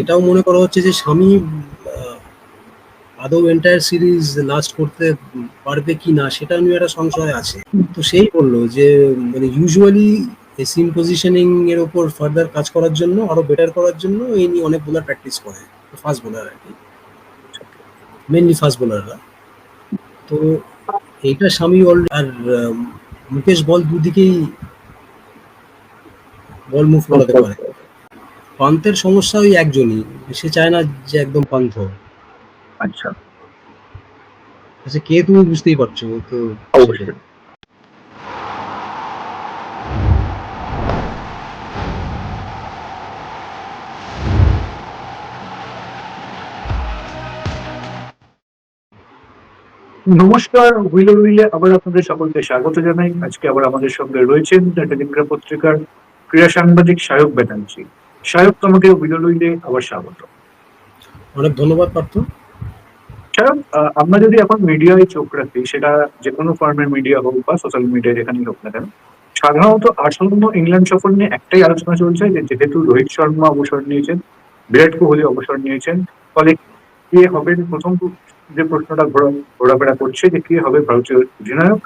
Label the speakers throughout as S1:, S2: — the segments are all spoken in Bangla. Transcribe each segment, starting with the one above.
S1: এটাও মনে করা হচ্ছে যে স্বামী আদৌ এন্টায়ার সিরিজ লাস্ট করতে পারবে কি না, সেটা নিয়ে একটা সংশয় আছে। তো সেই বলল যে মানে ইউজুয়ালি সিম পজিশনিং এর উপর ফার্দার কাজ করার জন্য, আরও বেটার করার জন্য এই নিয়ে অনেক বোলার প্র্যাকটিস করে ফাস্ট বোলার আর কি। মেনলি ফাস্ট বোলাররা তো এইটা স্বামী অল আর মুকেশ বল দুদিকেই বল মুভ করাতে পারে। পান্তের সমস্যা ওই একজনই। সে চায় না যে একদম পান্থ।
S2: আচ্ছা।
S1: আচ্ছা কে তুমি বুঝতেই পারছ? তো
S2: অবশ্যই। নমস্কার হুইলে হুইলে আবার আপনাদের সকলকে স্বাগত জানাই। আজকে আবার আমাদের সঙ্গে রয়েছেন দ্য টেলিগ্রাফ পত্রিকার ক্রীড়া সাংবাদিক সায়ক ব্যানার্জি। সায়ক তোমাকে হুইলে আবার স্বাগত।
S1: অনেক ধন্যবাদ পার্থ।
S2: সায়ক আমরা যদি এখন মিডিয়ায় চোখ রাখি সেটা যে কোনো ফর্মের মিডিয়া হোক বা সোশ্যাল মিডিয়া যেখানেই হোক না কেন সাধারণত আসন্ন ইংল্যান্ড সফর নিয়ে একটাই আলোচনা চলছে যে যেহেতু রোহিত শর্মা অবসর নিয়েছেন বিরাট কোহলি অবসর নিয়েছেন ফলে কে হবেন প্রথম যে প্রশ্নটা ঘোরাফেরা করছে যে কে হবে ভারতীয় অধিনায়ক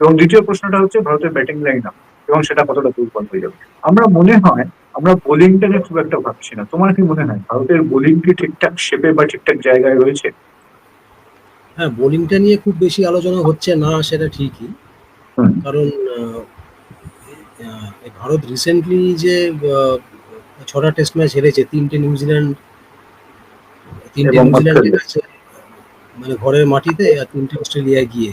S2: এবং দ্বিতীয় প্রশ্নটা হচ্ছে ভারতের ব্যাটিং লাইন আপ এবং সেটা কতটা দুর্বল হয়ে যাবে। আমরা মনে হয় আমরা বোলিংটা নিয়ে খুব একটা ভাবছি না। তোমার কি মনে হয় ভারতের বোলিং কি ঠিকঠাক শেপে বা ঠিকঠাক জায়গায় রয়েছে?
S1: হ্যাঁ বোলিংটা নিয়ে খুব বেশি আলোচনা হচ্ছে না সেটা ঠিকই। কারণ ভারত রিসেন্টলি যে ছটা টেস্ট ম্যাচ হেরেছে তিনটে নিউজিল্যান্ড তিনটে নিউজিল্যান্ড মানে ঘরের মাটিতে আর তিনটে অস্ট্রেলিয়ায় গিয়ে।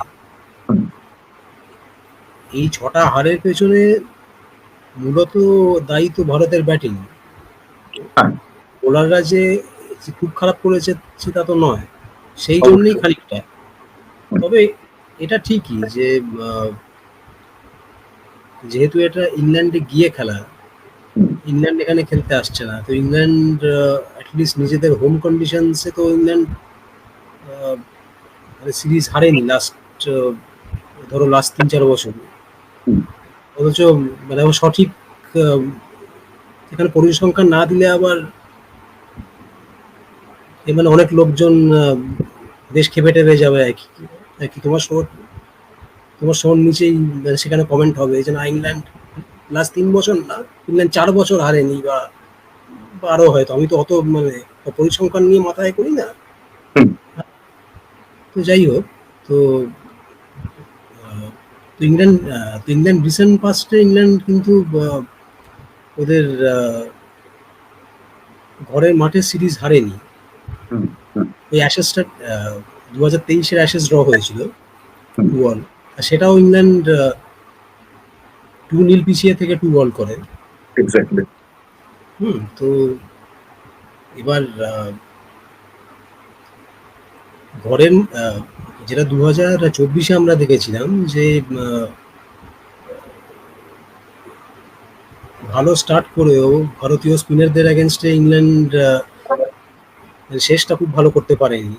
S1: এই ছটা হারের পেছনে মূলত দায়ী তো ভারতের ব্যাটিং। বোলাররা যে খুব খারাপ করেছে সেটা তো নয় সেই জন্যই খানিকটা তবে এটা ঠিকই যে যেহেতু এটা ইংল্যান্ডে গিয়ে খেলা। ইংল্যান্ড এখানে খেলতে আসছে না তো ইংল্যান্ড অ্যাটলিস্ট নিজেদের হোম কন্ডিশনসে তো ইংল্যান্ড আহ, মানে সিরিজ হারেনি লাস্ট ধরো লাস্ট তিন চার বছর। অথচ মানে সঠিক এখানে পরিসংখ্যান না দিলে আবার মানে অনেক লোকজন দেশ খেপে টেপে যাবে আর কি। তোমার শোর তোমার শোর নিচেই মানে সেখানে কমেন্ট হবে। যে না ইংল্যান্ড লাস্ট তিন বছর না ইংল্যান্ড চার বছর হারেনি বা আরও হয়তো। আমি তো অত মানে পরিসংখ্যান নিয়ে মাথায় করি না। তো যাই হোক তো তো ইংল্যান্ড তো ইংল্যান্ড রিসেন্ট পাস্টে ইংল্যান্ড কিন্তু ওদের ঘরের মাঠে সিরিজ হারেনি। ওই অ্যাশেসটা দু হাজার তেইশের অ্যাশেস ড্র হয়েছিল। টু ওয়ান আর সেটাও ইংল্যান্ড টু নীল পিছিয়ে থেকে টু ওয়াল করে।
S2: এক্স্যাক্টলি
S1: হুম তো এবার ঘরের যেটা দু হাজার চব্বিশে আমরা দেখেছিলাম যে ভালো স্টার্ট করেও ভারতীয় স্পিনারদের এগেনস্টে ইংল্যান্ড শেষটা খুব ভালো করতে পারেনি।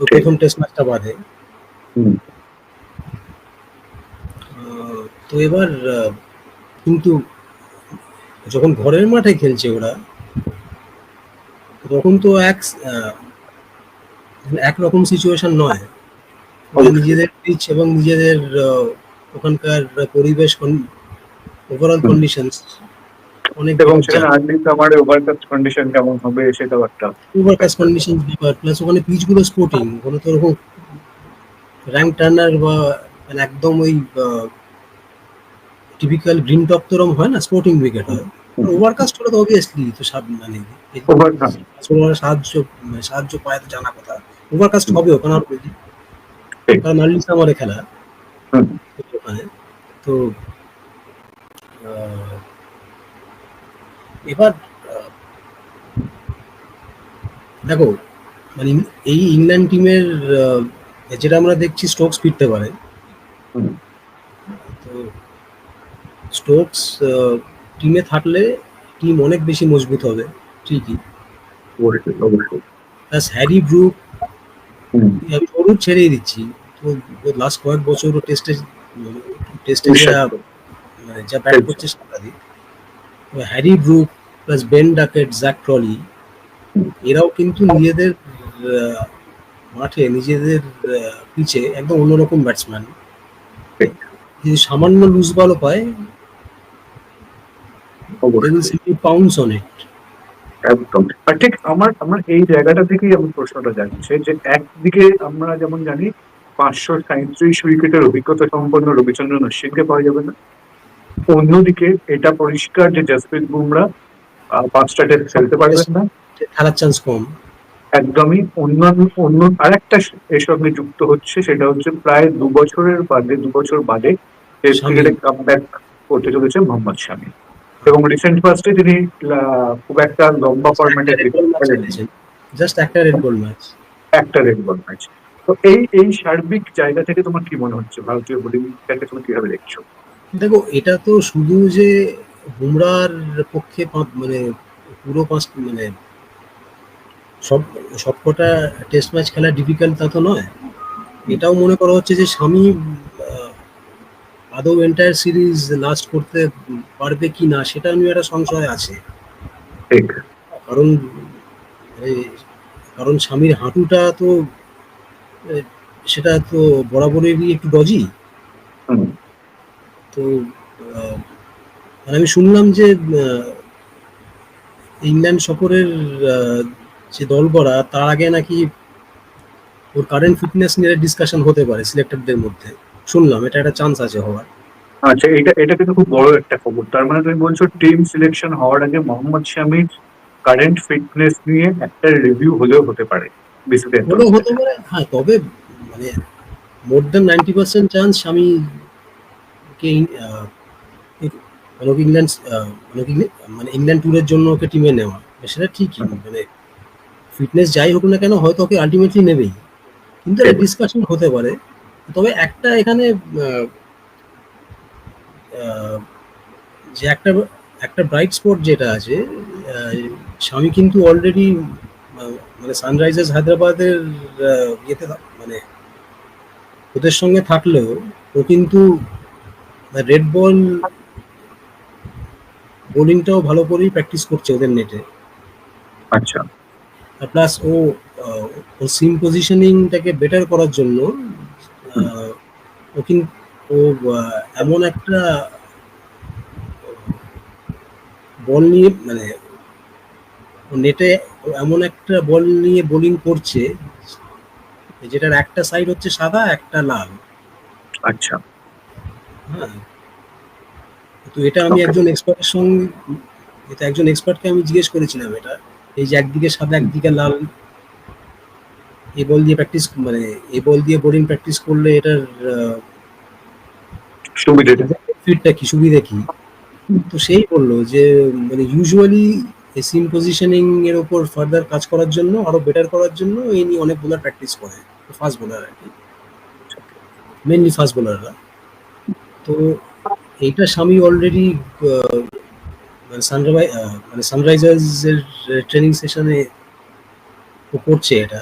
S1: তো প্রথম টেস্ট ম্যাচটা বাদে। তো এবার কিন্তু যখন ঘরের মাঠে খেলছে ওরা তখন তো এক একরকম সিচুয়েশন নয়। নিজেদের পিচ এবং নিজেদের ওখানকার পরিবেশ ওভারঅল। কন্ডিশনস অনেক
S2: এবং সেখানে আর্লি আমার ওভারকাস্ট কন্ডিশন কেমন হবে সেটাও একটা।
S1: ওভারকাস্ট কন্ডিশন ব্যাপার প্লাস ওখানে পিচগুলো স্পোর্টিং ওখানে তো ওরকম র্যাঙ্ক টার্নার বা মানে একদম ওই টিপিক্যাল গ্রিন টপ তো ওরকম হয় না স্পোর্টিং উইকেট হয়। ওভারকাস্ট হলে তো অবভিয়াসলি তো সাব মানে সাহায্য মানে সাহায্য পায় তো জানা কথা। ওভারকাস্ট হবে ওখানে আর্লি সামারে খেলা ওখানে তো এবার দেখো মানে এই ইংল্যান্ড টিমের যেটা আমরা দেখছি স্টোকস ফিরতে পারে। তো স্টোকস টিমে থাকলে টিম অনেক বেশি মজবুত হবে ঠিকই। Plus Harry Brook. আমি ছেড়েই দিচ্ছি। লাস্ট কয়েক বছর টেস্টে টেস্টে যা মানে যা ব্যাট করছে সাংঘাতিক Harry Brook plus Ben Duckett Zak Crawley এরাও কিন্তু নিজেদের মাঠে নিজেদের পিচে একদম অন্যরকম ব্যাটসম্যান যদি সামান্য লুজ বলও পায় পাউন্স অন ইট
S2: একদম। আর ঠিক আমার আমার এই জায়গাটা থেকেই আমার প্রশ্নটা যাচ্ছে যে একদিকে আমরা যেমন জানি পাঁচশো সাঁত্রিশ উইকেটের অভিজ্ঞতা সম্পন্ন রবিচন্দ্রন অশ্বিনকে পাওয়া যাবে না। অন্যদিকে এটা পরিষ্কার যে জসপ্রীত বুমরা পাঁচটা টেস্ট খেলতে পারবেন না।
S1: খেলার চান্স কম।
S2: একদমই অন্যান্য অন্য আরেকটা এর সঙ্গে যুক্ত হচ্ছে সেটা হচ্ছে প্রায় দু বছরের বাদে দু বছর বাদে টেস্ট। ক্রিকেটে কামব্যাক করতে চলেছে মোহাম্মদ শামি এবং রিসেন্ট ফার্স্টে তিনি খুব একটা লম্বা ফরম্যাটে
S1: জাস্ট একটা রেড বল ম্যাচ
S2: একটা রেড বল ম্যাচ তো এই এই সার্বিক জায়গা থেকে তোমার কি মনে হচ্ছে? ভারতীয় বোলিংটাকে তুমি কীভাবে দেখছ?
S1: দেখো এটা তো শুধু যে বুমরার পক্ষে মানে পুরো পাঁচ মানে সব সবকটা টেস্ট ম্যাচ খেলা ডিফিকাল্ট তা তো নয়। এটাও মনে করা হচ্ছে যে স্বামী আদৌ এন্টায়ার সিরিজ লাস্ট করতে পারবে কি না সেটা নিয়ে একটা সংশয় আছে। কারণ কারণ স্বামীর হাঁটুটা তো সেটা তো বরাবরেরই একটু ডজি তো মানে আমি শুনলাম যে ইংল্যান্ড সফরের যে দল করা তার আগে নাকি ওর কারেন্ট ফিটনেস নিয়ে ডিসকাশন হতে পারে সিলেক্টেডদের মধ্যে। শুনলাম এটা একটা চান্স আছে হওয়ার।
S2: আচ্ছা এটা এটা কিন্তু খুব বড় একটা খবর। তার মানে তুমি বলছো টিম সিলেকশন হওয়ার আগে মোহাম্মদ শামির কারেন্ট ফিটনেস নিয়ে একটা রিভিউ হলেও হতে পারে। বিসিবি
S1: হলেও হতে পারে হ্যাঁ তবে মানে more than ninety percent chance আমি কে মানে ইংল্যান্ড আহ, মানে ইংল্যান্ড- ট্যুরের জন্য ওকে টিমে নেওয়া। সেটা ঠিকই মানে ফিটনেস যাই হোক না কেন হয়তো ওকে আলটিমেটলি নেবেই। কিন্তু একটা ডিসকাশন হতে পারে। তবে একটা এখানে যে একটা একটা ব্রাইট স্পট যেটা আছে স্বামী কিন্তু অলরেডি মানে সানরাইজার্স হায়দ্রাবাদের ইয়েতে মানে ওদের সঙ্গে থাকলেও ও কিন্তু রেড বল বোলিংটাও ভালো করেই প্র্যাকটিস করছে ওদের নেটে
S2: আচ্ছা।
S1: আর প্লাস ও ও সিম পজিশনিংটাকে বেটার করার জন্য ও কিন্তু ও এমন একটা বল নিয়ে মানে নেটে এমন একটা বল নিয়ে বোলিং করছে যেটার একটা সাইড হচ্ছে সাদা একটা লাল।
S2: আচ্ছা।
S1: হ্যাঁ। তো এটা আমি একজন এক্সপার্টের সঙ্গে এটা একজন এক্সপার্টকে আমি জিজ্ঞেস করেছিলাম এটা এই যে একদিকে সাদা একদিকে লাল এই বল দিয়ে প্র্যাকটিস মানে এই বল দিয়ে বোলিং প্র্যাকটিস করলে এটার
S2: সুবিধেটা
S1: ফিটটা কি? সুবিধা কি? তো সেই বলল যে মানে ইউজুয়ালি এই সিম পজিশনিং এর উপর ফার্দার কাজ করার জন্য, আরও বেটার করার জন্য এই নিয়ে অনেক বোলার প্র্যাকটিস করে ফাস্ট বোলার আর কি। মেনলি ফাস্ট বোলাররা তো এইটা স্বামী অলরেডি মানে সানরাই মানে সানরাইজার্স এর ট্রেনিং সেশনে ও করছে এটা।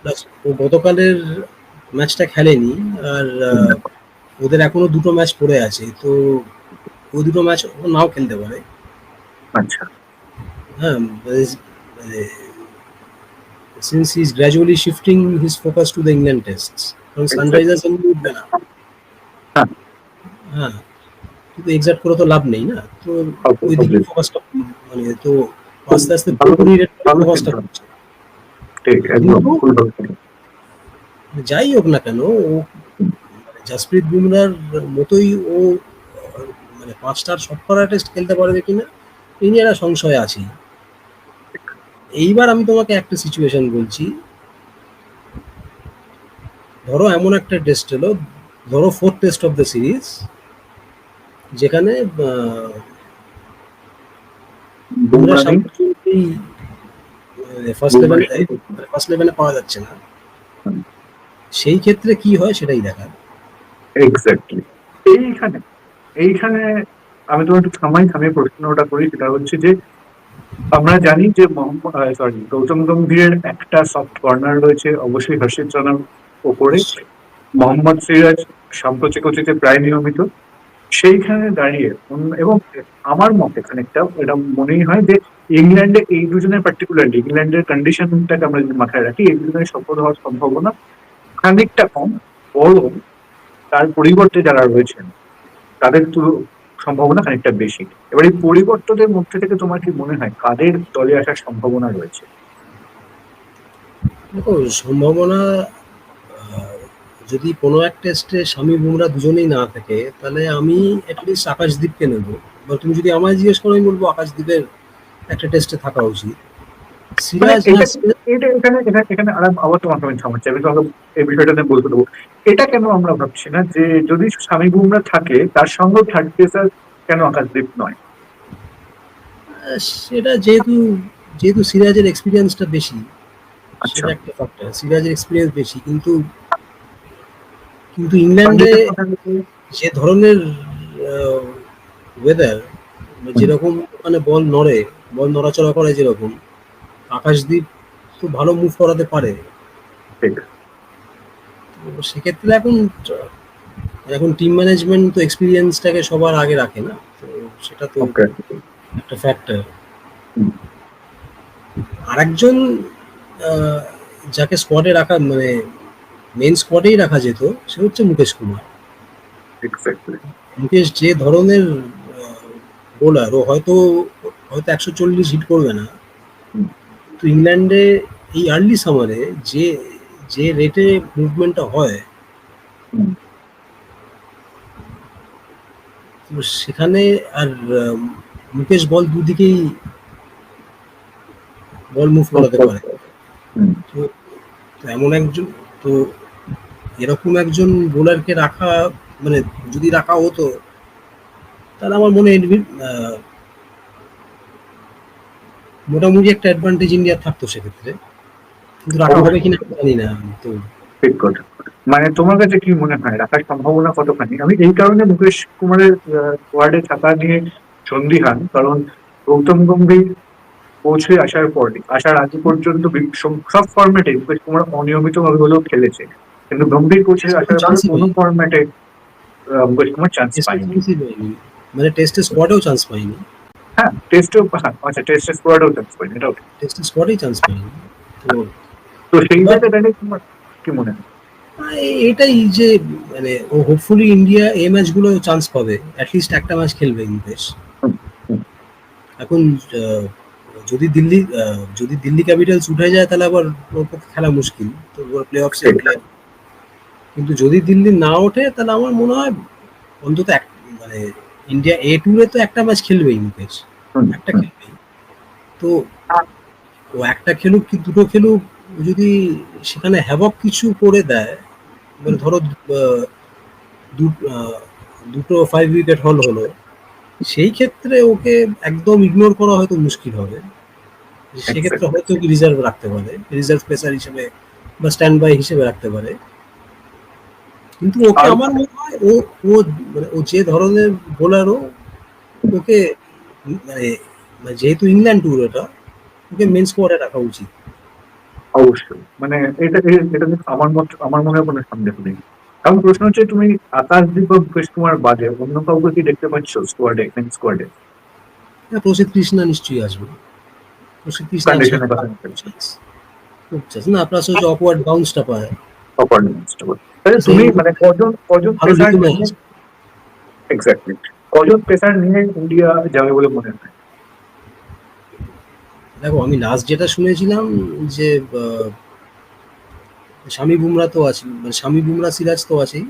S1: প্লাস ও গতকালের ম্যাচটা খেলেনি, আর ওদের এখনও দুটো ম্যাচ পড়ে আছে, তো ওই দুটো ম্যাচ ও নাও খেলতে পারে।
S2: আচ্ছা।
S1: হ্যাঁ since he is gradually shifting his focus to the England test কারণ. সানরাইজার্স এমনি উঠবে না
S2: হ্যাঁ।
S1: হ্যাঁ কিন্তু এক্সাক্ট করে তো লাভ নেই না তো ওই দিকে ফোকাসটা মানে তো আস্তে আস্তে পুরোপুরি ফোকাসটা। করছে যাই হোক না কেন ও মানে জাসপ্রীত বুমরার মতোই ও মানে পাঁচটার সবকটা টেস্ট খেলতে পারবে কিনা এই নিয়ে একটা সংশয় আছে এইবার আমি তোমাকে একটা সিচুয়েশন বলছি। ধরো এমন একটা টেস্ট হলো ধরো fourth test of the series যেখানে ফার্স্ট লেভেলে ফার্স্ট লেভেলে পাওয়া যাচ্ছে না। সেই ক্ষেত্রে কি হয় সেটাই
S2: এক্স্যাক্টলি এইখানে এইখানে আমি তোমার একটু থামাই থামিয়ে প্রশ্নটা করি সেটা হচ্ছে যে আমরা জানি যে সরি গৌতম গম্ভীরের একটা সফট কর্নার রয়েছে, অবশ্যই হর্ষিত রানার ওপরে। মোহাম্মদ সিরাজ সাম্প্রতিক অতীতে প্রায় নিয়মিত। সেইখানে দাঁড়িয়ে এবং আমার মতে খানিকটা এটা মনেই হয় যে ইংল্যান্ডে এই দুজনের পার্টিকুলারলি ইংল্যান্ডের কন্ডিশনটাকে আমরা যদি মাথায় রাখি, এই দুজনের সফল হওয়ার সম্ভাবনা খানিকটা কম। বরং তার পরিবর্তে যারা রয়েছেন, তাদের তো সম্ভাবনা খানিকটা বেশি। এবার এই পরিবর্তনের মধ্যে থেকে তোমার কি মনে হয় কাদের দলে আসার সম্ভাবনা রয়েছে?
S1: দেখো, সম্ভাবনা যদি কোনো এক টেস্টে স্বামী বুমরা দুজনেই না থাকে, তাহলে আমি অ্যাটলিস্ট আকাশদ্বীপকে নেব। বা তুমি যদি আমায় জিজ্ঞেস করো, আমি বলব আকাশদ্বীপের একটা টেস্টে থাকা উচিত।
S2: এটা এটা কেন আমরা ভাবছি না যে যদি স্বামী বুমরা থাকে তার সঙ্গে থার্ড পেসার কেন আকাশদ্বীপ নয়?
S1: সেটা যেহেতু যেহেতু সিরাজের এক্সপিরিয়েন্সটা বেশি
S2: আচ্ছা।
S1: সেটা একটা ফ্যাক্টর সিরাজের এক্সপিরিয়েন্স বেশি কিন্তু কিন্তু ইংল্যান্ডে যে ধরনের ওয়েদার যেরকম মানে বল নড়ে বল নড়াচড়া করে যেরকম আকাশদ্বীপ তো ভালো মুভ করাতে পারে।
S2: ঠিক।
S1: তো সেক্ষেত্রে এখন এখন টিম ম্যানেজমেন্ট তো এক্সপিরিয়েন্সটাকে সবার আগে রাখে না তো সেটা তো একটা ফ্যাক্টর। আরেকজন যাকে স্কোয়াডে রাখা মানে মেন স্কোয়াডেই রাখা যেত সে হচ্ছে মুকেশ কুমার। মুকেশ যে ধরনের বোলার ও হয়তো হয়তো একশো চল্লিশ হিট করবে না।
S2: হুম।
S1: তো ইংল্যান্ডে এই আর্লি সামারে যে যে রেটে মুভমেন্টটা হয় তো সেখানে আর মুকেশ বল দুদিকেই বল মুভ করাতে পারে তো এমন একজন তো এরকম একজন বোলারকে রাখা মানে যদি রাখা হতো তাহলে আমার মনে হয় মোটামুটি একটা অ্যাডভান্টেজ ইন্ডিয়া থাকতো সেক্ষেত্রে। কিন্তু রাখা হবে কিনা জানি না তো
S2: ঠিক কথা। মানে তোমার কাছে কি মনে হয়? রাখার সম্ভাবনা কতখানি? আমি এই কারণে মুকেশ কুমারের ওয়ার্ডে থাকা নিয়ে সন্দিহান কারণ গৌতম গম্ভীর পৌঁছে আসার পরে আসার আগে পর্যন্ত সব- ফর্মেটে মুকেশ কুমার অনিয়মিত ভাবে হলেও খেলেছে। কিন্তু গম্ভীর পৌঁছে আসার পরে কোনো ফর্মেটে মুকেশ কুমার চান্স পায়নি।
S1: মানে টেস্টে স্কোয়াডেও চান্স পাইনি
S2: হ্যাঁ আচ্ছা টেস্টে স্কোয়াডেও চান্স।
S1: টেস্টে স্কোয়াডেই চান্স পাইনি তো
S2: তো সেই জায়গায় তোমার কি মনে হয়
S1: এটাই যে মানে ও হোপফুলি ইন্ডিয়া এই ম্যাচগুলো চান্স পাবে অ্যাটলিস্ট একটা ম্যাচ খেলবে
S2: হুম।
S1: এখন যদি দিল্লি যদি দিল্লি ক্যাপিটালস উঠে যায় তাহলে আবার ওর পক্ষে খেলা মুশকিল তো ওর প্লে। উঠলে কিন্তু যদি দিল্লি না ওঠে তাহলে আমার মনে হয় অন্তত এক মানে ইন্ডিয়া এ টুরে তো একটা ম্যাচ খেলবেই মুকেশ। একটা খেলবেই। তো ও একটা খেলুক কি দুটো খেলুক যদি সেখানে হ্যাভক কিছু করে দেয় মানে ধরো দুটো ফাইভ উইকেট হল হলো সেই ক্ষেত্রে ওকে একদম ইগনোর করা হয়তো মুশকিল হবে। সেক্ষেত্রে হয়তো রিজার্ভ রাখতে পারে রিজার্ভ পেসার হিসেবে বা স্ট্যান্ড বাই হিসেবে রাখতে পারে। কিন্তু ওকে আমার মনে হয় ও ও মানে ও যে ধরনের বোলার ও ওকে মানে মানে যেহেতু ইংল্যান্ড ট্যুর এটা ওকে মেন স্কোয়াডে রাখা উচিত।
S2: অবশ্যই। মানে এটা এটা আমার মত আমার মনে হয় কোনো সন্দেহ নেই। এখন প্রশ্ন হচ্ছে তুমি আকাশদীপ বা মুকেশ কুমার বাদে অন্য কাউকে কি দেখতে পাচ্ছ স্কোয়াডে মেন স্কোয়াডে
S1: প্রসিদ্ধ কৃষ্ণা নিশ্চয়ই আসবে। প্রসিদ্ধ কৃষ্ণা। না প্লাস হচ্ছে অকওয়ার্ড বাউন্সটা পায়।
S2: তাহলে তুমি মানে কজন কজন পেসার এক্স্যাক্টলি কজন পেসার নিয়ে ইন্ডিয়া যাবে বলে মনে হয়?
S1: দেখো আমি লাস্ট যেটা শুনেছিলাম যে স্বামী বুমরা তো আছে মানে স্বামী বুমরা সিরাজ তো আছেই।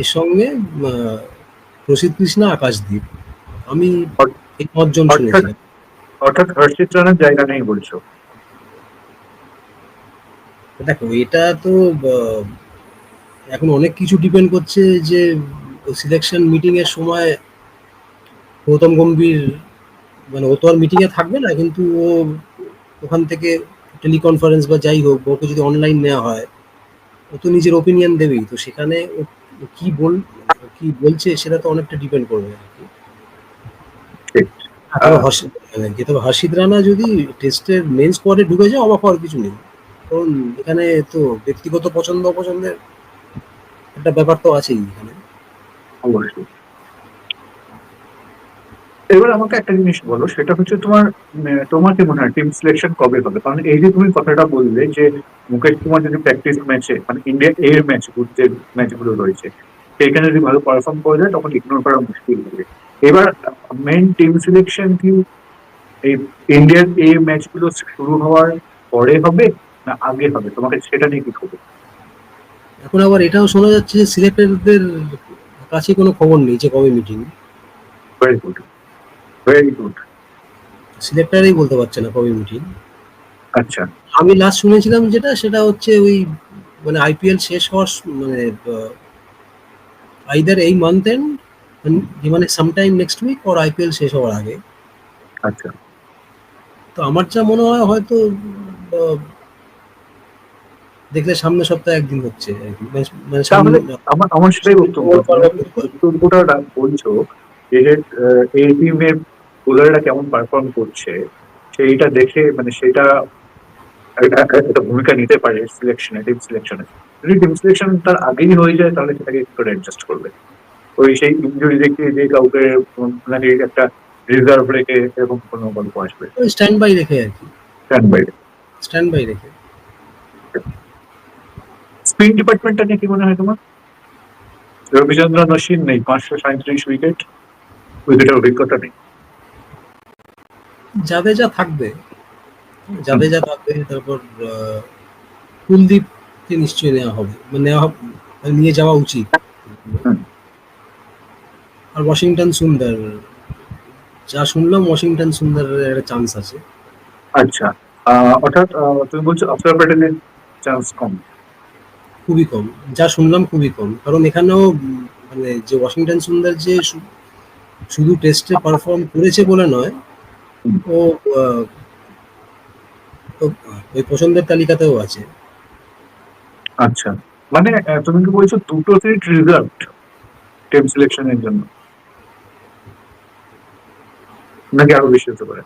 S1: এর সঙ্গে প্রসিদ্ধ কৃষ্ণা আকাশদ্বীপ আমি এই পাঁচজন শুনেছিলাম।
S2: অর্থাৎ হর্ষিত রানের জায়গা নেই বলছো?
S1: দেখো এটা তো এখন অনেক কিছু ডিপেন্ড করছে যে সিলেকশন মিটিং এর সময় গৌতম গম্ভীর মানে ও তো আর মিটিং এ থাকবে না কিন্তু ও ওখান থেকে টেলিকনফারেন্স বা যাই হোক ওকে যদি অনলাইন নেওয়া হয় ও তো নিজের ওপিনিয়ন দেবেই। তো সেখানে ও কি বল কি বলছে সেটা তো অনেকটা ডিপেন্ড করবে আর কি। তবে মানে হর্ষিত রানা যদি টেস্টের মেন স্কোয়াডে ঢুকে যায় অবাক হওয়ার কিছু নেই। কারণ এখানে তো ব্যক্তিগত পছন্দ অপছন্দের একটা ব্যাপার তো আছেই এখানে।
S2: অবশ্যই। এবার আমাকে একটা জিনিস বলো সেটা হচ্ছে তোমার উম, তোমার কি মনে হয় টিম সিলেকশন কবে হবে? কারণ এই যে তুমি কথাটা বললে যে মুকেশ কুমার যদি প্র্যাকটিস ম্যাচে মানে ইন্ডিয়া এর ম্যাচ যে ম্যাচগুলো রয়েছে সেইখানে যদি ভালো পারফর্ম করে যায় তখন ইগনোর করা মুশকিল হবে। এবার মেন টিম সিলেকশন কি এই ইন্ডিয়ার এই ম্যাচগুলো শুরু হওয়ার পরে হবে না আগে হবে? তোমাকে সেটা নিয়ে কি খবর?
S1: এখন আবার এটাও শোনা যাচ্ছে যে সিলেক্টরদের কাছে কোনো খবর নেই যে কবে meeting
S2: very good very good
S1: সিলেক্টরই বলতে পারছে না কবে মিটিং
S2: আচ্ছা।
S1: আমি লাস্ট শুনেছিলাম যেটা সেটা হচ্ছে ওই মানে আইপিএল শেষ হওয়ার মানে আইদার এই মান্থ এন্ড মানে সামটাইম নেক্সট উইক ওর আইপিএল শেষ হওয়ার আগে।
S2: আচ্ছা।
S1: তো আমার যা মনে হয় হয়তো দেখলে সামনের সপ্তাহে একদিন হচ্ছে মানে- মানে সামনে
S2: আমার আমার সেটাই বক্তব্য বক্তব্যটা বলছো যে এই টিমের বোলাররা কেমন পারফর্ম করছে সেইটা দেখে মানে সেটা একটা ভূমিকা নিতে পারে সিলেকশনে টিম সিলেকশনে যদি টিম সিলেকশন তার আগেই হয়ে যায় তাহলে সেটাকে একটু অ্যাডজাস্ট করবে। ওই সেই ইঞ্জুরি দেখে যে কাউকে মানে একটা রিজার্ভ রেখে এরকম কোনো গল্প আসবে।
S1: স্ট্যান্ড বাই রেখে আর কি।
S2: স্ট্যান্ড বাইরে
S1: স্ট্যান্ড বাই রেখে।
S2: স্পিন ডিপার্টমেন্টটা নিয়ে কি মনে হয় তোমার? রবিচন্দ্রন অশ্বিন নেই পাঁচশো সাঁত্রিশ উইকেট উইকেটের অভিজ্ঞতা নেই।
S1: জাদেজা থাকবে। জাদেজা থাকবে তারপর আহ, কুলদীপকে নিশ্চয়ই নেওয়া হবে। মানে নেওয়া মানে নিয়ে যাওয়া উচিত। আর ওয়াশিংটন সুন্দর। যা শুনলাম ওয়াশিংটন সুন্দরের একটা চান্স আছে।
S2: আচ্ছা। অর্থাৎ তুমি বলছো অক্ষর প্যাটেলের চান্স কম।
S1: খুবই কম যা শুনলাম খুবই কম। কারণ এখানেও মানে যে ওয়াশিংটন সুন্দর যে শুধু টেস্টে পারফর্ম করেছে বলে নয় ও ওই পছন্দের তালিকাতেও আছে।
S2: আচ্ছা। মানে তুমি কি বলছো দুটো সিট রিজার্ভ টিম সিলেকশনের জন্য? নাকি আরও বেশি হতে পারে?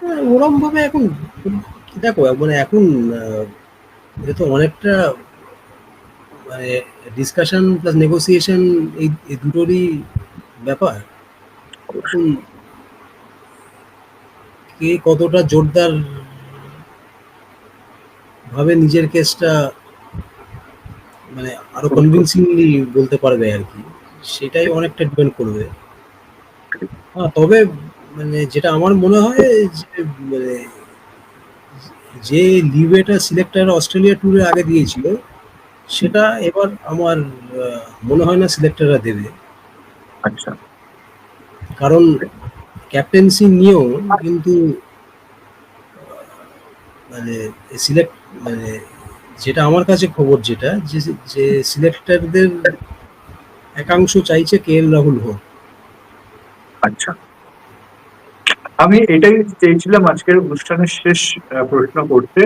S1: হ্যাঁ, ওরম ভাবে এখন দেখো মানে এখন এটা তো অনেকটা মানে ডিসকাশন প্লাস নেগোসিয়েশন এই এই দুটোরই ব্যাপার। কে কতটা জোরদার ভাবে নিজের কেসটা মানে আরও কনভিনসিংলি বলতে পারবে আর কি সেটাই অনেকটা ডিপেন্ড করবে। হ্যাঁ তবে মানে যেটা আমার মনে হয় যে মানে যে লিভেটা সিলেক্টার অস্ট্রেলিয়া ট্যুরে আগে দিয়েছিল সেটা এবার আমার মনে হয় না সিলেক্টাররা দেবে।
S2: আচ্ছা।
S1: কারণ ক্যাপ্টেন্সি নিয়েও কিন্তু মানে সিলেক্ট মানে যেটা আমার কাছে খবর যেটা যে যে সিলেক্টরদের একাংশ চাইছে কে এল রাহুল হোক।
S2: আচ্ছা। আমি এটাই চেয়েছিলাম আজকের অনুষ্ঠানের শেষ প্রশ্ন করতে,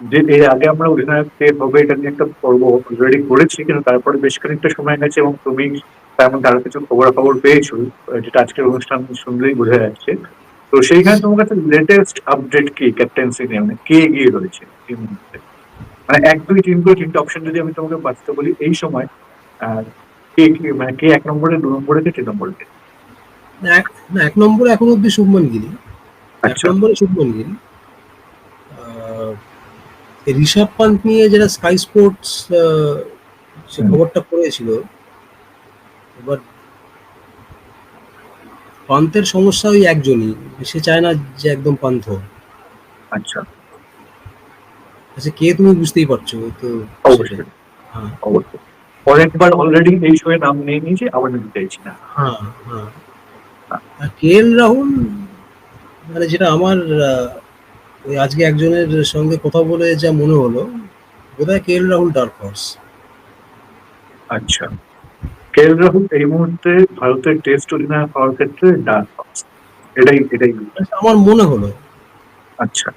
S2: যে এর আগে আমরা অধিনায়ক কে হবে এটা নিয়ে একটা পর্ব অলরেডি করেছি, কিন্তু তারপরে বেশ খানিকটা সময় গেছে এবং তুমি তার আরও কিছু খবরাখবর পেয়েছ যেটা আজকের অনুষ্ঠান শুনলেই বোঝা যাচ্ছে। তো সেইখানে তোমার কাছে লেটেস্ট আপডেট কি ক্যাপ্টেন্সি নিয়ে মানে কে এগিয়ে রয়েছে এই মুহূর্তে? মানে এক, দুই, তিন করে তিনটে অপশন যদি আমি তোমাকে বাঁচতে বলি, এই সময় কে মানে কে এক নম্বরে, দু নম্বরে, কে তিন নম্বরে?
S1: এক না এক নম্বরে এখন অব্দি শুভমন গিরি। এক
S2: আচ্ছা
S1: নম্বরে শুভমন গিরি। ঋষভ পান্ত নিয়ে যেটা স্কাই স্পোর্টস সে খবরটা করেছিল এবার পান্তের সমস্যা ওই একজনই সে চায় না যে একদম পান্থ।
S2: আচ্ছা।
S1: আচ্ছা কে তুমি বুঝতেই পারছ তো হ্যাঁ।
S2: অবশ্যই। অনেকবার অলরেডি এই শোয়ে নাম নিয়ে নিয়েছি আবার নিতে চাইছি না।
S1: হ্যাঁ হ্যাঁ। কে এল রাহুল? মানে যেটা আমার ওই আজকে একজনের সঙ্গে কথা বলে যা মনে হলো বোধহয় K L Rahul dark horse
S2: আচ্ছা। কে এল রাহুল এই মুহূর্তে ভারতের টেস্ট অধিনায়ক হওয়ার ক্ষেত্রে ডাক এটাই এটাই
S1: আমার মনে হলো।
S2: আচ্ছা।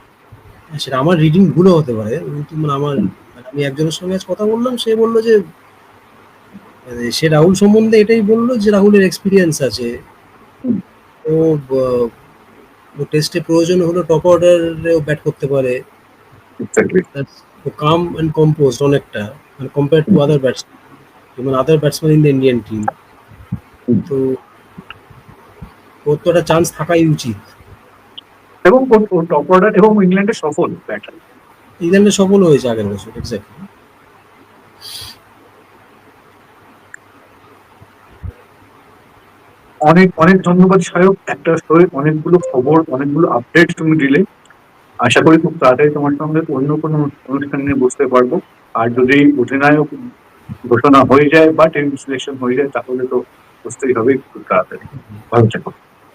S1: সেটা আমার রিডিং ভুলও হতে পারে। কিন্তু মানে আমার মানে আমি একজনের সঙ্গে আজ কথা বললাম সে বলল যে মানে সে রাহুল সম্বন্ধে এটাই বলল যে রাহুলের এক্সপিরিয়েন্স আছে। ও টেস্টে প্রয়োজন হলো টপ অর্ডারেও ব্যাট করতে পারে। কাম অ্যান্ড কম্পোজ অনেকটা মানে কম্পেয়ার টু আদার ব্যাটসম্যান যেমন other batsman in the Indian team তো ওর তো একটা চান্স থাকাই উচিত।
S2: এবং টপ অর্ডার এবং ইংল্যান্ডের সফল ব্যাটার
S1: ইংল্যান্ডে সফল হয়েছে আগের বছর এক্স্যাক্টলি
S2: অনেক অনেক ধন্যবাদ সায়ক। একটা শোয়ে অনেকগুলো খবর, অনেকগুলো আপডেট তুমি দিলে। আশা করি খুব তাড়াতাড়ি তোমার সঙ্গে অন্য কোনো অনুষ্ঠান নিয়ে বসতে পারব। আর যদি অধিনায়ক ঘোষণা হয়ে যায় বা টিম সিলেকশন হয়ে যায়, তাহলে তো বুঝতেই হবে খুব তাড়াতাড়ি। ভালো থেকো।